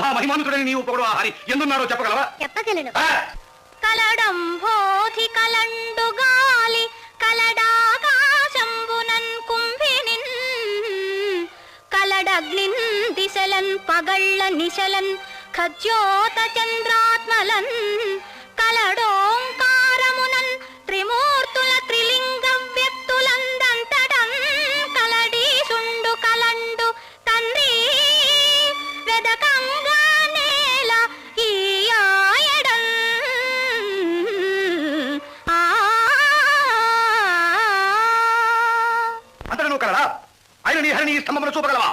ఆ మహిమానుతుడని నీవు పొగడు ఆ హరి ఎందున్నారో చెప్పగలవా? చెప్పగలను. ఆ! కలడంబోధి కలండు గాలి కలడాకాశంబునన్ కుంభినిన్ కలడగ్నిన్ దిశలన్ పగళ్ళ నిశలన్ ఖజ్యోత కలడో అతడు నువ్వు కలరా ఆయన నీ హరిని స్తంభమును చూపగలవా?